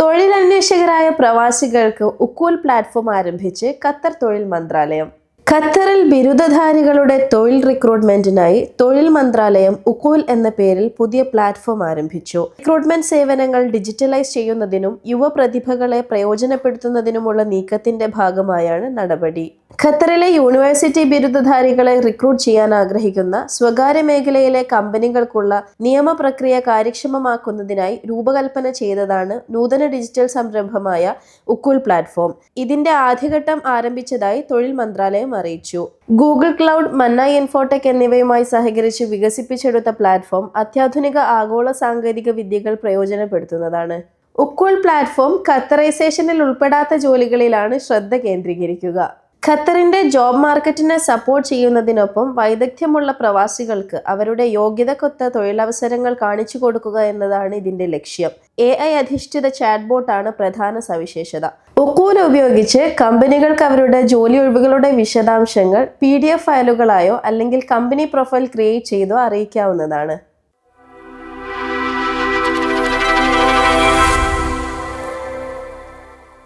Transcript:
തൊഴിലന്വേഷകരായ പ്രവാസികൾക്ക് ഉക്കൂൽ പ്ലാറ്റ്ഫോം ആരംഭിച്ച് ഖത്തർ തൊഴിൽ മന്ത്രാലയം. ഖത്തറിൽ ബിരുദധാരികളുടെ തൊഴിൽ റിക്രൂട്ട്മെന്റിനായി തൊഴിൽ മന്ത്രാലയം ഉക്കൂൽ എന്ന പേരിൽ പുതിയ പ്ലാറ്റ്ഫോം ആരംഭിച്ചു. റിക്രൂട്ട്മെന്റ് സേവനങ്ങൾ ഡിജിറ്റലൈസ് ചെയ്യുന്നതിനും യുവ പ്രതിഭകളെ പ്രയോജനപ്പെടുത്തുന്നതിനുമുള്ള നീക്കത്തിന്റെ ഭാഗമായാണ് നടപടി. ഖത്തറിലെ യൂണിവേഴ്സിറ്റി ബിരുദധാരികളെ റിക്രൂട്ട് ചെയ്യാൻ ആഗ്രഹിക്കുന്ന സ്വകാര്യ മേഖലയിലെ കമ്പനികൾക്കുള്ള നിയമപ്രക്രിയ കാര്യക്ഷമമാക്കുന്നതിനായി രൂപകൽപ്പന ചെയ്തതാണ് നൂതന ഡിജിറ്റൽ സംരംഭമായ ഉക്കുൽ പ്ലാറ്റ്ഫോം. ഇതിന്റെ ആദ്യഘട്ടം ആരംഭിച്ചതായി തൊഴിൽ മന്ത്രാലയം അറിയിച്ചു. ഗൂഗിൾ ക്ലൗഡ് മന്ന ഇൻഫോടെക് എന്നിവയുമായി സഹകരിച്ച് വികസിപ്പിച്ചെടുത്ത പ്ലാറ്റ്ഫോം അത്യാധുനിക ആഗോള സാങ്കേതിക വിദ്യകൾ പ്രയോജനപ്പെടുത്തുന്നതാണ്. ഉക്കുൾ പ്ലാറ്റ്ഫോം ഖത്തറൈസേഷനിൽ ഉൾപ്പെടാത്ത ജോലികളിലാണ് ശ്രദ്ധ കേന്ദ്രീകരിക്കുക. ഖത്തറിന്റെ ജോബ് മാർക്കറ്റിനെ സപ്പോർട്ട് ചെയ്യുന്നതിനൊപ്പം വൈദഗ്ധ്യമുള്ള പ്രവാസികൾക്ക് അവരുടെ യോഗ്യതക്കൊത്ത തൊഴിലവസരങ്ങൾ കാണിച്ചു കൊടുക്കുക എന്നതാണ് ഇതിന്റെ ലക്ഷ്യം. എ ഐ അധിഷ്ഠിത ചാറ്റ്ബോട്ടാണ് പ്രധാന സവിശേഷത. ഉക്കൂല ഉപയോഗിച്ച് കമ്പനികൾക്ക് അവരുടെ ജോലി ഒഴിവുകളുടെ വിശദാംശങ്ങൾ പി ഫയലുകളായോ അല്ലെങ്കിൽ കമ്പനി പ്രൊഫൈൽ ക്രിയേറ്റ് ചെയ്തോ അറിയിക്കാവുന്നതാണ്.